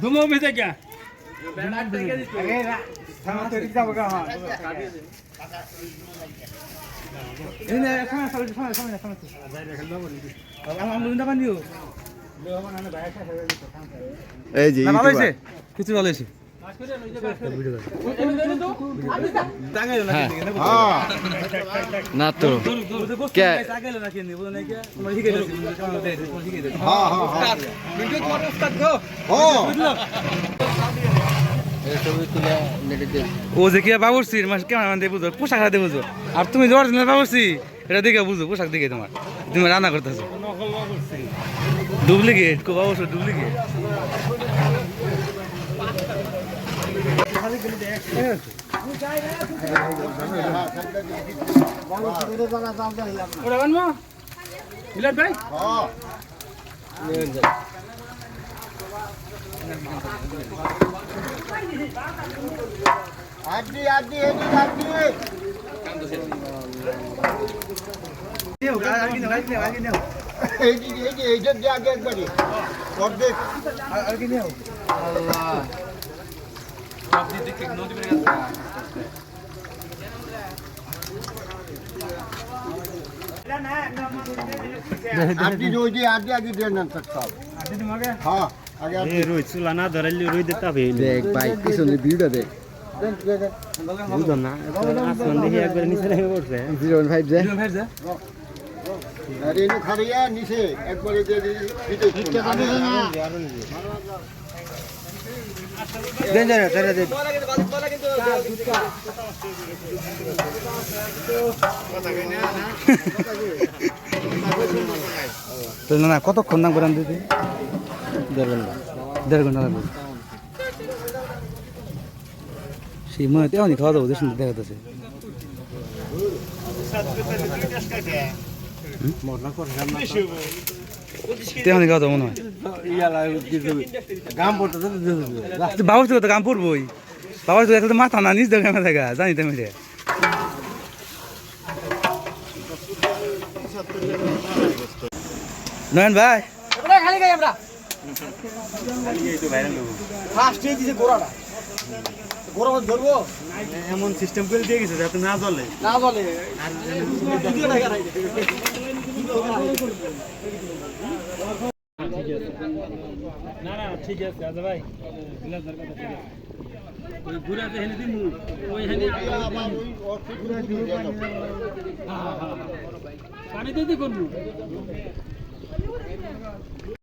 ধুমো বেঁচে গিয়া এই যে। কিছু ভালো হয়েছে। হ্যাঁ না তো। হ্যাঁ হ্যাঁ হ্যাঁ। ও। যে কি বাবুর্চি মাস কেমন মানে বুঝো পোশাক হাতে বুঝো। আর তুমি যে অরিজিনাল বাবুর্চি এটা দেখে বুঝো পোশাক দেখে তোমার। তুমি রান্না করতেছো। ডুপ্লিকেট কো বাবুর্চি ডুপ্লিকেট। ওটা বানবো মিলাদ ভাই আড্ডি আড্ডি এদিক আড্ডি এই যে এই যে এইটা দিয়ে আগে একবারই। অর্ধেক। আড্ডি ওই যে আড্ডি আগে দিয়ে নেন সব হ্যাঁ আগে আড্ডি রুই চুলা না ধরাইলে রুই দিতে হবে দেখ ভাই পিছনে ভিউটা দেখ বুঝলাম না আসমান দেখি একবার নিচে নেমে পড়ছে জিরো ফাইভ যে ভাই যা আর এনে খারিয়া নিচে একবারে না। না কতক্ষণ দাম করেন দিদি? দেড় ঘণ্টা। দেড় ঘণ্টা লাগবে সেই মনে হয় এমনই খাওয়া দাওয়া দেখা যাচ্ছে তেমনই কথা মনে হয়। থেকে তো কাম পড়বই বাবার তো একটা তো মাথা না নিজ দেখা দেখা জানি তুমি রে নয়ন ভাই। খালি গাই আমরা ফার্স্টে দিছে গোড়াটা গোড়া ধরবো? এমন সিস্টেম করে দিয়ে গেছে যাতে না জ্বলে। না জ্বলে। না না ঠিক আছে আচ্ছা ভাই। ওই ঘুরাতে হেনে দিমু। ওই হেনে পানি দিতে করব।